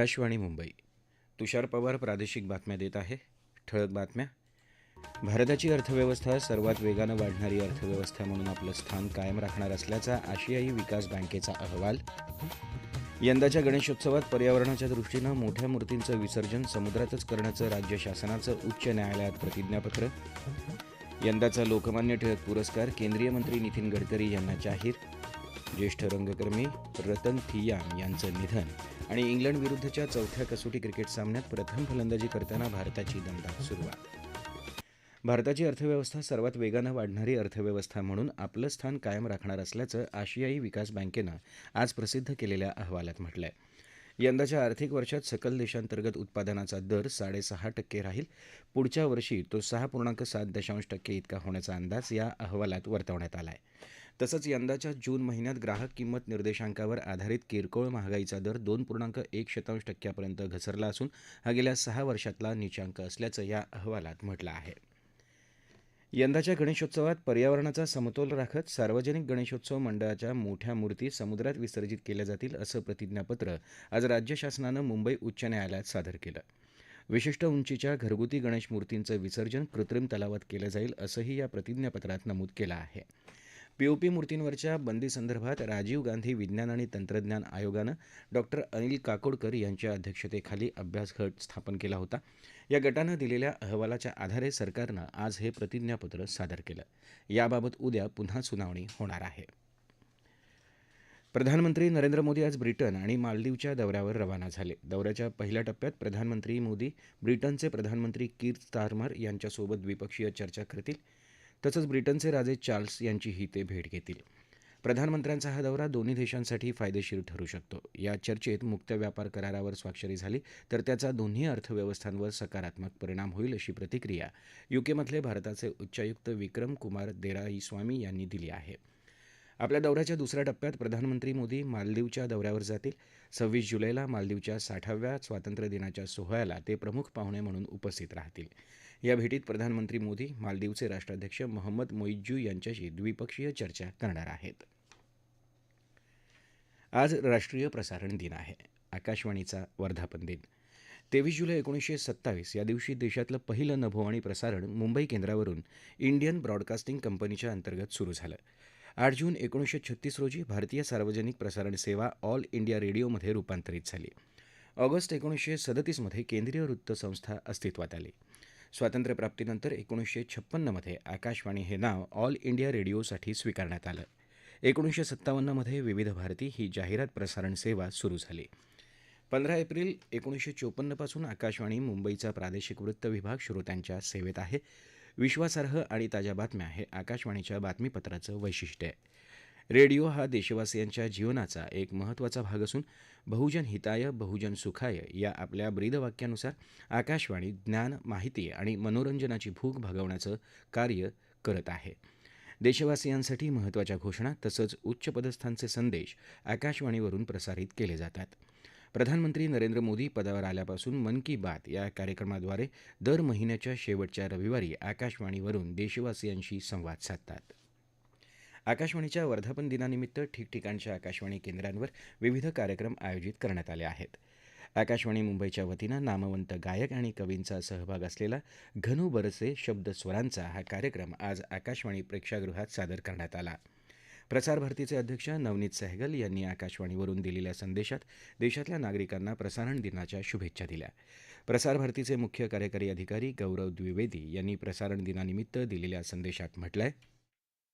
आकाशवाणी मुंबई. तुषार पवार प्रादेशिक बातम्या देत आहे. ठळक बातम्या. भारताची अर्थव्यवस्था सर्वात वेगानं वाढणारी अर्थव्यवस्था म्हणून आपलं स्थान कायम राखणार असल्याचा आशियाई विकास बँकेचा अहवाल. यंदाच्या गणेशोत्सवात पर्यावरणाच्या दृष्टीनं मोठ्या मूर्तींचं विसर्जन समुद्रातच करण्याचं राज्य शासनाचं उच्च न्यायालयात प्रतिज्ञापत्र. यंदाचा लोकमान्य टिळक पुरस्कार केंद्रीय मंत्री नितीन गडकरी यांना जाहीर. ज्येष्ठ रंगकर्मी रतन थियाम यांचं निधन. आणि इंग्लंड विरुद्धच्या चौथ्या कसोटी क्रिकेट सामन्यात प्रथम फलंदाजी करताना भारताची दमदार सुरुवात. भारताची अर्थव्यवस्था सर्वात वेगानं वाढणारी अर्थव्यवस्था म्हणून आपलं स्थान कायम राखणार असल्याचं आशियाई विकास बँकेनं आज प्रसिद्ध केलेल्या अहवालात म्हटलं आहे यंदाच्या आर्थिक वर्षात सकल देशांतर्गत उत्पादनाचा दर साडेसहा टक्के राहील. पुढच्या वर्षी तो सहा पूर्णांक सात दशांश टक्के इतका होण्याचा अंदाज या अहवालात वर्तवण्यात आला आहे तसंच यंदाच्या जून महिन्यात ग्राहक किंमत निर्देशांकावर आधारित किरकोळ महागाईचा दर दोन पूर्णांक एक शतांश टक्क्यापर्यंत घसरला असून हा गेल्या सहा वर्षातला निचांक असल्याचं या अहवालात म्हटलं आहे. यंदाच्या गणेशोत्सवात पर्यावरणाचा समतोल राखत सार्वजनिक गणेशोत्सव मंडळाच्या मोठ्या मूर्ती समुद्रात विसर्जित केल्या जातील असं प्रतिज्ञापत्र आज राज्य शासनानं मुंबई उच्च न्यायालयात सादर केलं. विशिष्ट उंचीच्या घरगुती गणेश मूर्तींचं विसर्जन कृत्रिम तलावात केलं जाईल असंही या प्रतिज्ञापत्रात नमूद केलं आहे. पीओपी मूर्तींवरच्या बंदीसंदर्भात राजीव गांधी विज्ञान आणि तंत्रज्ञान आयोगानं डॉक्टर अनिल काकोडकर यांच्या अध्यक्षतेखाली अभ्यास गट स्थापन केला होता. या गटानं दिलेल्या अहवालाच्या आधारे सरकारनं आज हे प्रतिज्ञापत्र सादर केलं. याबाबत उद्या पुन्हा सुनावणी होणार आहे. प्रधानमंत्री नरेंद्र मोदी आज ब्रिटन आणि मालदीवच्या दौऱ्यावर रवाना झाले. दौऱ्याच्या पहिल्या टप्प्यात प्रधानमंत्री मोदी ब्रिटनचे प्रधानमंत्री कीर स्टारमर यांच्यासोबत द्विपक्षीय चर्चा करतील. तसंच ब्रिटनचे राजे चार्ल्स यांचीही ते भेट घेतील. प्रधानमंत्र्यांचा हा दौरा दोन्ही देशांसाठी फायदेशीर ठरू शकतो. या चर्चेत मुक्त व्यापार करारावर स्वाक्षरी झाली तर त्याचा दोन्ही अर्थव्यवस्थांवर सकारात्मक परिणाम होईल अशी प्रतिक्रिया युकेमधले भारताचे उच्चायुक्त विक्रम कुमार देराईस्वामी यांनी दिली आहे. आपल्या दौऱ्याच्या दुसऱ्या टप्प्यात प्रधानमंत्री मोदी मालदीवच्या दौऱ्यावर जातील. सव्वीस जुलैला मालदीवच्या साठाव्या स्वातंत्र्य दिनाच्या सोहळ्याला ते प्रमुख पाहुणे म्हणून उपस्थित राहतील. या भेटीत प्रधानमंत्री मोदी मालदीवचे राष्ट्राध्यक्ष मोहम्मद मोईज्जू यांच्याशी द्विपक्षीय चर्चा करणार आहेत. आज राष्ट्रीय प्रसारण दिन आहे. आकाशवाणीचा वर्धापन दिन. तेवीस जुलै एकोणीसशे सत्तावीस या दिवशी देशातलं पहिलं नभोवाणी प्रसारण मुंबई केंद्रावरून इंडियन ब्रॉडकास्टिंग कंपनीच्या अंतर्गत सुरू झालं. आठ जून एकोणीसशे छत्तीस रोजी भारतीय सार्वजनिक प्रसारण सेवा ऑल इंडिया रेडिओमध्ये रूपांतरित झाली. ऑगस्ट एकोणीसशे सदतीसमध्ये केंद्रीय वृत्तसंस्था अस्तित्वात आली. स्वातंत्र्यप्राप्तीनंतर एकोणीसशे छप्पन्नमध्ये आकाशवाणी हे नाव ऑल इंडिया रेडिओसाठी स्वीकारण्यात आलं. एकोणीसशे सत्तावन्नमध्ये विविध भारती ही जाहिरात प्रसारण सेवा सुरू झाली. पंधरा एप्रिल एकोणीसशे चोपन्नपासून आकाशवाणी मुंबईचा प्रादेशिक वृत्त विभाग श्रोत्यांच्या सेवेत आहे. विश्वासार्ह आणि ताज्या बातम्या हे आकाशवाणीच्या बातमीपत्राचं वैशिष्ट्य आहे. रेडिओ हा देशवासियांच्या जीवनाचा एक महत्त्वाचा भाग असून बहुजन हिताय बहुजन सुखाय या आपल्या ब्रीदवाक्यानुसार आकाशवाणी ज्ञान माहिती आणि मनोरंजनाची भूक भागवण्याचं कार्य करत आहे. देशवासियांसाठी महत्त्वाच्या घोषणा तसंच उच्चपदस्थांचे संदेश आकाशवाणीवरून प्रसारित केले जातात. प्रधानमंत्री नरेंद्र मोदी पदावर आल्यापासून मन की बात या कार्यक्रमाद्वारे दर महिन्याच्या शेवटच्या रविवारी आकाशवाणीवरून देशवासियांशी संवाद साधतात. आकाशवाणीच्या वर्धापन दिनानिमित्त ठिकठिकाणच्या आकाशवाणी केंद्रांवर विविध कार्यक्रम आयोजित करण्यात आले आहेत. आकाशवाणी मुंबईच्या वतीनं नामवंत गायक आणि कवींचा सहभाग असलेला घनू बरसे शब्द स्वरांचा हा कार्यक्रम आज आकाशवाणी प्रेक्षागृहात सादर करण्यात आला. प्रसारभारतीचे अध्यक्ष नवनीत सहगल यांनी आकाशवाणीवरून दिलेल्या संदेशात देशातल्या नागरिकांना प्रसारण दिनाच्या शुभेच्छा दिल्या. प्रसारभारतीचे मुख्य कार्यकारी अधिकारी गौरव द्विवेदी यांनी प्रसारण दिनानिमित्त दिलेल्या संदेशात म्हटलं आहे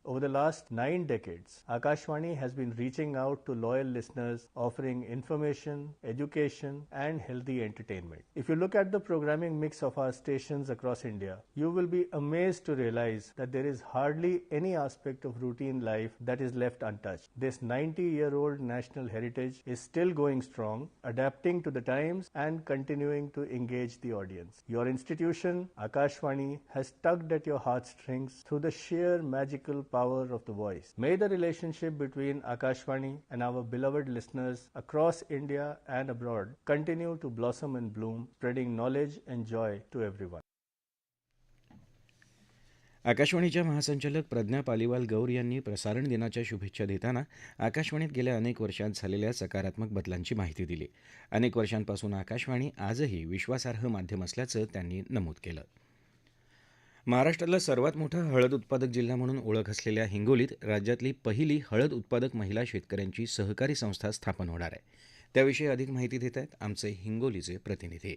Over the last nine decades, Akashvani has been reaching out to loyal listeners, offering information, education, and healthy entertainment. If you look at the programming mix of our stations across India, you will be amazed to realize that there is hardly any aspect of routine life that is left untouched. This 90 year old national heritage is still going strong, adapting to the times and continuing to engage the audience. Your institution, Akashvani, has tugged at your heartstrings through the sheer magical power of the voice. May the relationship between Akashvani and our beloved listeners across India and abroad continue to blossom and bloom, spreading knowledge and joy to everyone. आकाशवाणीच्या महासंचालक प्रज्ञा पालिवाल गौर यांनी प्रसारण दिनाच्या शुभेच्छा देताना आकाशवाणीत गेल्या अनेक वर्षात झालेल्या सकारात्मक बदलांची माहिती दिली अनेक वर्षांपासून आकाशवाणी आजही विश्वासार्ह माध्यम असल्याचं त्यांनी नमूद केलं महाराष्ट्रातला सर्वात मोठा हळद उत्पादक जिल्हा म्हणून ओळख असलेल्या हिंगोलीत राज्यातली पहिली हळद उत्पादक महिला शेतकऱ्यांची सहकारी संस्था स्थापन होणार आहे. त्याविषयी अधिक माहिती देत आहेत आमचे हिंगोलीचे प्रतिनिधी.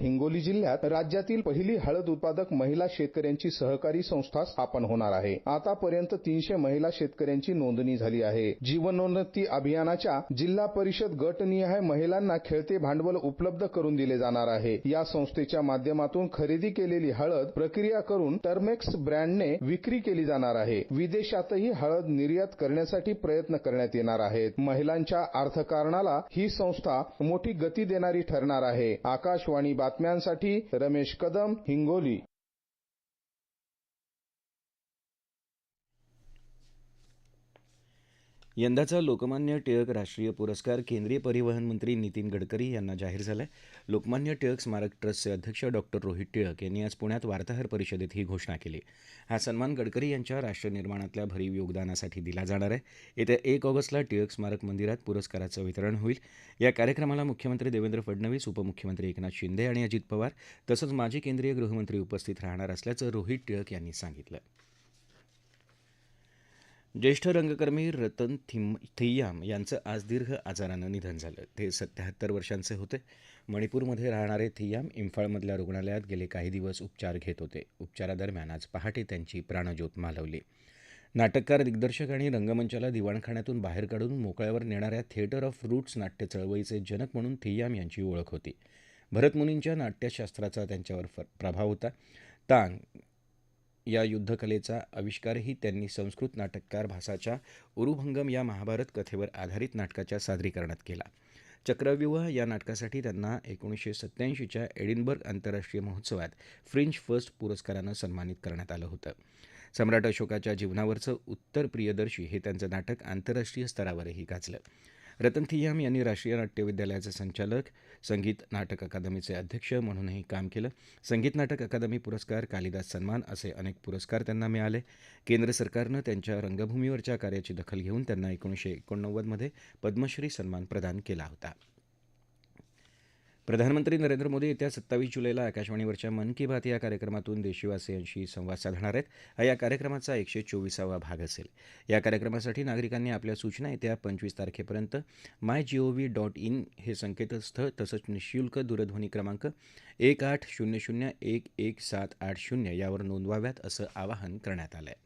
हिंगोली जिल्ह्यात राज्यातील पहिली हळद उत्पादक महिला शेतकऱ्यांची सहकारी संस्था स्थापन होणार आहे. आतापर्यंत तीनशे महिला शेतकऱ्यांची नोंदणी झाली आहे. जीवनोन्नती अभियानाच्या जिल्हा परिषद गटनिहाय महिलांना खेळते भांडवल उपलब्ध करून दिले जाणार आहे. या संस्थेच्या माध्यमातून खरेदी केलेली हळद प्रक्रिया करून टर्मेक्स ब्रँडने विक्री केली जाणार आहे. विदेशातही हळद निर्यात करण्यासाठी प्रयत्न करण्यात येणार आहेत. महिलांच्या अर्थकारणाला ही संस्था मोठी गती देणारी ठरणार आहे. आकाशवाणी बातम्यांसाठी रमेश कदम हिंगोली यंदाचा लोकमान्य टिळक राष्ट्रीय पुरस्कार केंद्रीय परिवहन मंत्री नितीन गडकरी यांना जाहीर झालाय. लोकमान्य टिळक स्मारक ट्रस्टचे अध्यक्ष डॉक्टर रोहित टिळक यांनी आज पुण्यात वार्ताहर परिषदेत ही घोषणा केली. हा सन्मान गडकरी यांच्या राष्ट्रनिर्माणातल्या भरीव योगदानासाठी दिला जाणार आहे. येत्या एक ऑगस्टला टिळक स्मारक मंदिरात पुरस्काराचं वितरण होईल. या कार्यक्रमाला मुख्यमंत्री देवेंद्र फडणवीस उपमुख्यमंत्री एकनाथ शिंदे आणि अजित पवार तसंच माजी केंद्रीय गृहमंत्री उपस्थित राहणार असल्याचं रोहित टिळक यांनी सांगितलं. ज्येष्ठ रंगकर्मी रतन थिम थिय्याम यांचं आज दीर्घ आजारानं निधन झालं. ते सत्याहत्तर वर्षांचे होते. मणिपूरमध्ये राहणारे थिय्याम इम्फाळमधल्या रुग्णालयात गेले काही दिवस उपचार घेत होते. उपचारादरम्यान आज पहाटे त्यांची प्राणज्योत मालवली. नाटककार दिग्दर्शक आणि रंगमंचाला दिवाणखान्यातून बाहेर काढून मोकळ्यावर नेणाऱ्या थिएटर ऑफ रूट्स नाट्य चळवळीचे जनक म्हणून थिय्याम यांची ओळख होती. भरतमुनींच्या नाट्यशास्त्राचा त्यांच्यावर फ प्रभाव होता. तांग या युद्धकलेचा आविष्कारही त्यांनी संस्कृत नाटककार भासाच्या उरुभंगम या महाभारत कथेवर आधारित नाटकाच्या सादरीकरणात केला. चक्रव्यूह या नाटकासाठी त्यांना एकोणीसशे सत्त्याऐंशीच्या एडिनबर्ग आंतरराष्ट्रीय महोत्सवात फ्रिंच फर्स्ट पुरस्कारानं सन्मानित करण्यात आलं होतं. सम्राट अशोकाच्या जीवनावरचं उत्तर प्रियदर्शी हे त्यांचं नाटक आंतरराष्ट्रीय स्तरावरही गाजलं. रतन थियाम यांनी राष्ट्रीय नाट्य विद्यालयाचे संचालक संगीत नाटक अकादमीचे अध्यक्ष म्हणूनही काम केलं. संगीत नाटक अकादमी पुरस्कार कालिदास सन्मान असे अनेक पुरस्कार त्यांना मिळाले. केंद्र सरकारनं त्यांच्या रंगभूमीवरच्या कार्याची दखल घेऊन त्यांना एकोणीसशे एकोणनव्वदमध्ये पद्मश्री सन्मान प्रदान केला होता. प्रधानमंत्री नरेंद्र मोदी येत्या सत्तावीस जुलैला आकाशवाणीवरच्या मन की बात या कार्यक्रमातून देशवासियांशी संवाद साधणार आहेत. हा या कार्यक्रमाचा एकशे चोवीसावा भाग असेल. या कार्यक्रमासाठी नागरिकांनी आपल्या सूचना येत्या पंचवीस तारखेपर्यंत my G O V dot in हे संकेतस्थळ तसंच निशुल्क दूरध्वनी क्रमांक एक आठ शून्य शून्य एक एक सात आठ शून्य यावर नोंदवाव्यात असं आवाहन करण्यात आलं आहे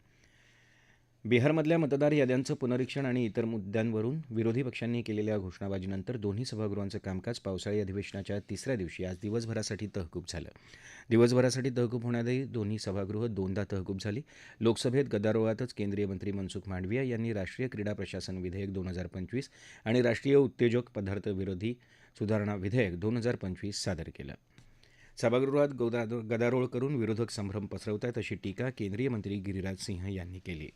बिहारमधल्या मतदार याद्यांचं पुनरीक्षण आणि इतर मुद्द्यांवरून विरोधी पक्षांनी केलेल्या घोषणाबाजीनंतर दोन्ही सभागृहांचं कामकाज पावसाळी अधिवेशनाच्या तिसऱ्या दिवशी आज दिवसभरासाठी तहकूब झालं. दिवसभरासाठी तहकूब होण्याआधी दोन्ही सभागृह दोनदा तहकूब झाली. लोकसभेत गदारोळातच केंद्रीय मंत्री मनसुख मांडविया यांनी राष्ट्रीय क्रीडा प्रशासन विधेयक दोन हजार पंचवीस आणि राष्ट्रीय उत्तेजक पदार्थ विरोधी सुधारणा विधेयक दोन हजार पंचवीस सादर केलं. सभागृहात गदारोळ करून विरोधक संभ्रम पसरवत आहेत अशी टीका केंद्रीय मंत्री गिरिराज सिंह यांनी केली.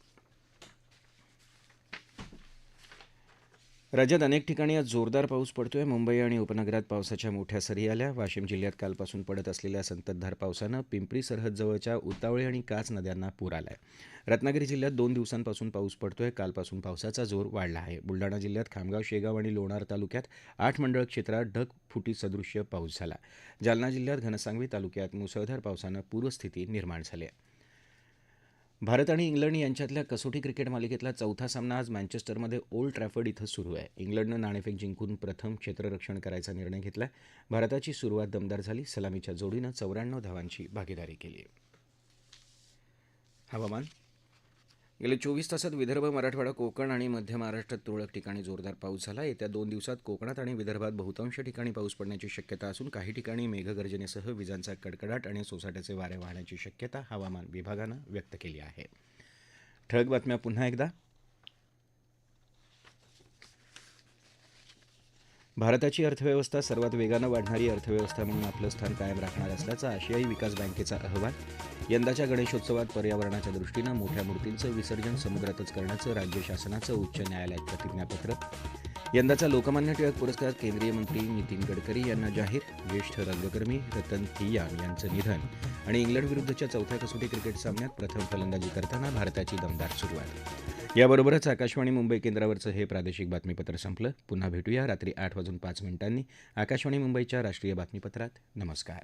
राज्यात अनेक ठिकाणी आज जोरदार पाऊस पडतोय. मुंबई आणि उपनगरात पावसाच्या मोठ्या सरी आल्या. वाशिम जिल्ह्यात कालपासून पडत असलेल्या संततधार पावसानं पिंपरी सरहद जवळच्या उतावळे आणि काच नद्यांना पूर आलाय. रत्नागिरी जिल्ह्यात दोन दिवसांपासून पाऊस पडतोय. कालपासून पावसाचा जोर वाढला आहे. बुलडाणा जिल्ह्यात खामगाव शेगाव आणि लोणार तालुक्यात आठ मंडळ क्षेत्रात ढगफुटी सदृश्य पाऊस झाला. जालना जिल्ह्यात घनसांगवी तालुक्यात मुसळधार पावसानं पूरस्थिती निर्माण झाली आहे. भारत आणि इंग्लंड यांच्यातल्या कसोटी क्रिकेट मालिकेतला चौथा सामना आज मँचेस्टरमध्ये ओल्ड ट्रॅफर्ड इथं सुरू आहे. इंग्लंडनं नाणेफेक जिंकून प्रथम क्षेत्ररक्षण करायचा निर्णय घेतला भारताची सुरुवात दमदार झाली. सलामीच्या जोडीनं चौऱ्याण्णव धावांची भागीदारी केली. हवामान गेल्या चोवीस तासात विदर्भ मराठवाडा कोकण आणि मध्य महाराष्ट्रात तुरळक ठिकाणी जोरदार पाऊस झाला. येत्या दोन दिवसात कोकणात आणि विदर्भात बहुतांश ठिकाणी पाऊस पडण्याची शक्यता असून काही ठिकाणी मेघगर्जनेसह विजांचा कडकडाट आणि सोसाट्याचे वारे वाहण्याची शक्यता हवामान विभागानं व्यक्त केली आहे. ठळक बातम्या पुन्हा एकदा. भारताची अर्थव्यवस्था सर्वात वेगानं वाढणारी अर्थव्यवस्था म्हणून आपलं स्थान कायम राखणार असल्याचा आशियाई विकास बँकेचा अहवाल. यंदाच्या गणेशोत्सवात पर्यावरणाच्या दृष्टीनं मोठ्या मूर्तींचं विसर्जन समुद्रातच करण्याचं राज्य शासनाचं उच्च न्यायालयात प्रतिज्ञापत्र. यंदाचा लोकमान्य टिळक पुरस्कार केंद्रीय मंत्री नितीन गडकरी यांना जाहीर. ज्येष्ठ रंगकर्मी रतन थियान यांचं निधन. आणि इंग्लंडविरुद्धच्या चौथ्या कसोटी क्रिकेट सामन्यात प्रथम फलंदाजी करताना भारताची दमदार सुरुवात. याबरोबरच आकाशवाणी मुंबई केंद्रावरचं हे प्रादेशिक बातमीपत्र संपलं. पुन्हा भेटूया रात्री आठ वाजून पाच मिनिटांनी. आकाशवाणी मुंबईच्या राष्ट्रीय बातमीपत्रात. नमस्कार.